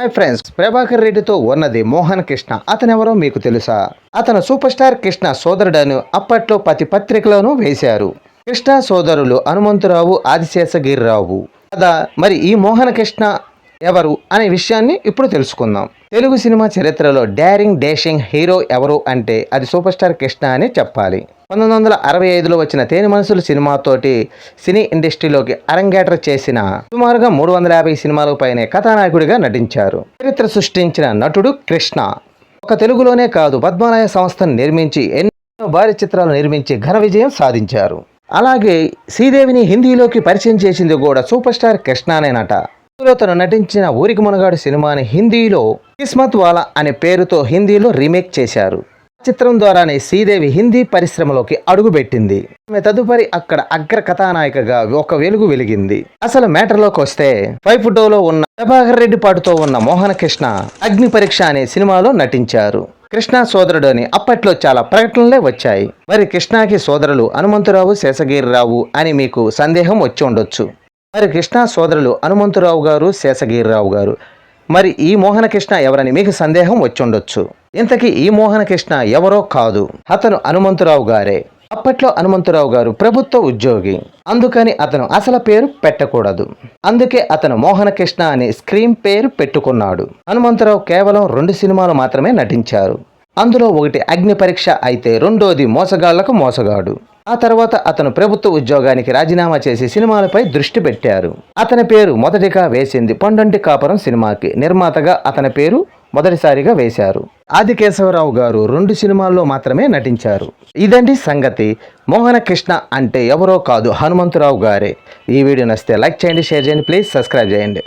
Hi friends Prabhakar రెడ్డితో ఉన్నది మోహన్ కృష్ణ. అతనెవరో మీకు తెలుసా? అతను సూపర్ స్టార్ కృష్ణ సోదరుడను అప్పట్లో ప్రతి పత్రికలోనూ వేశారు. కృష్ణ సోదరులు హనుమంతరావు ఆదిశేషగిరిరావు. కదా మరి ఈ మోహన కృష్ణ ఎవరు అనే విషయాన్ని ఇప్పుడు తెలుసుకుందాం. తెలుగు సినిమా చరిత్రలో డారింగ్ డేషింగ్ హీరో ఎవరు అంటే అది సూపర్ స్టార్ కృష్ణ అని చెప్పాలి. పంతొమ్మిది వందల అరవై ఐదులో వచ్చిన తేని మనసులు సినిమాతోటి సినీ ఇండస్ట్రీలోకి అరంగేటర్ చేసిన సుమారుగా మూడు వందల యాభై సినిమాలకు పైనే కథానాయకుడిగా నటించారు. చరిత్ర సృష్టించిన నటుడు కృష్ణ. ఒక తెలుగులోనే కాదు పద్మాలయ సంస్థను నిర్మించి ఎన్నో భారీ చిత్రాలు నిర్మించి ఘన విజయం సాధించారు. అలాగే శ్రీదేవిని హిందీలోకి పరిచయం చేసింది కూడా సూపర్ స్టార్ కృష్ణనేనట ఇందులో తను నటించిన ఊరికి మునగాడు సినిమాని హిందీలో కిస్మత్ వాలా అనే పేరుతో హిందీలో రీమేక్ చేశారు. ఆ చిత్రం ద్వారానే శ్రీదేవి హిందీ పరిశ్రమలోకి అడుగుపెట్టింది. ఆమె తదుపరి అక్కడ అగ్ర కథానాయికగా ఒక వెలుగు వెలిగింది. అసలు మ్యాటర్లోకి వస్తే పై ఫోటోలో ఉన్న ప్రభాకర్ రెడ్డి పాటుతో ఉన్న మోహన కృష్ణ అగ్ని పరీక్ష అనే సినిమాలో నటించారు. కృష్ణ సోదరుడు అని అప్పట్లో చాలా ప్రకటనలే వచ్చాయి. మరి కృష్ణాకి సోదరులు హనుమంతరావు శేషగిరిరావు అని మీకు సందేహం వచ్చి ఉండొచ్చు. మరి కృష్ణ సోదరులు హనుమంతురావు గారు శేషగిరిరావు గారు. మరి ఈ మోహన కృష్ణ ఎవరని మీకు సందేహం వచ్చుండొచ్చు. ఇంతకీ ఈ మోహన కృష్ణ ఎవరో కాదు. అతను హనుమంతురావు గారే. అప్పట్లో హనుమంతురావు గారు ప్రభుత్వ ఉద్యోగి. అందుకని అతను అసలు పేరు పెట్టకూడదు. అందుకే అతను మోహన కృష్ణ అనే స్క్రీన్ పేరు పెట్టుకున్నాడు. హనుమంతరావు కేవలం రెండు సినిమాలు మాత్రమే నటించారు. అందులో ఒకటి అగ్ని పరీక్ష అయితే రెండోది మోసగాళ్ళకు మోసగాడు. ఆ తర్వాత అతను ప్రభుత్వ ఉద్యోగానికి రాజీనామా చేసి సినిమాలపై దృష్టి పెట్టారు. అతని పేరు మొదటిగా వేసింది పండంటి కాపురం సినిమాకి. నిర్మాతగా అతని పేరు మొదటిసారిగా వేశారు. ఆదికేశవరావు గారు రెండు సినిమాల్లో మాత్రమే నటించారు. ఇదండి సంగతి. మోహన కృష్ణ అంటే ఎవరో కాదు హనుమంతరావు గారే. ఈ వీడియో నచ్చితే లైక్ చేయండి షేర్ చేయండి ప్లీజ్ సబ్స్క్రైబ్ చేయండి.